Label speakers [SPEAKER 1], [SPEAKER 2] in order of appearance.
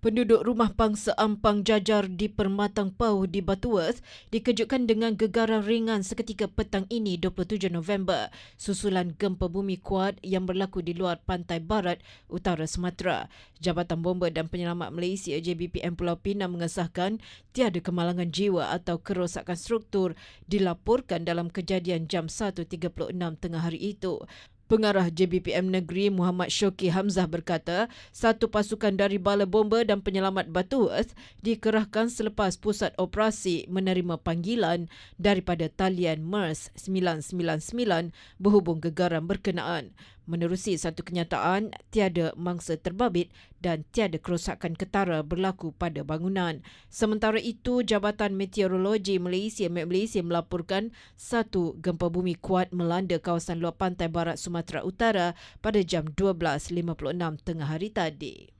[SPEAKER 1] Penduduk rumah pangsa Ampang Jajar di Permatang Pau di Butterworth dikejutkan dengan gegaran ringan seketika petang ini 27 November susulan gempa bumi kuat yang berlaku di luar pantai barat utara Sumatera. Jabatan Bomba dan Penyelamat Malaysia JBPM Pulau Pinang mengesahkan tiada kemalangan jiwa atau kerosakan struktur dilaporkan dalam kejadian jam 1.36 tengah hari itu. Pengarah JBPM Negeri Muhammad Syoki Hamzah berkata, satu pasukan dari Bala Bomba dan Penyelamat Batu Earth dikerahkan selepas pusat operasi menerima panggilan daripada talian MERS 999 berhubung gegaran berkenaan. Menerusi satu kenyataan, tiada mangsa terbabit dan tiada kerosakan ketara berlaku pada bangunan. Sementara itu, Jabatan Meteorologi Malaysia Malaysia melaporkan satu gempa bumi kuat melanda kawasan luar pantai barat Sumatera Utara pada jam 12.56 tengah hari tadi.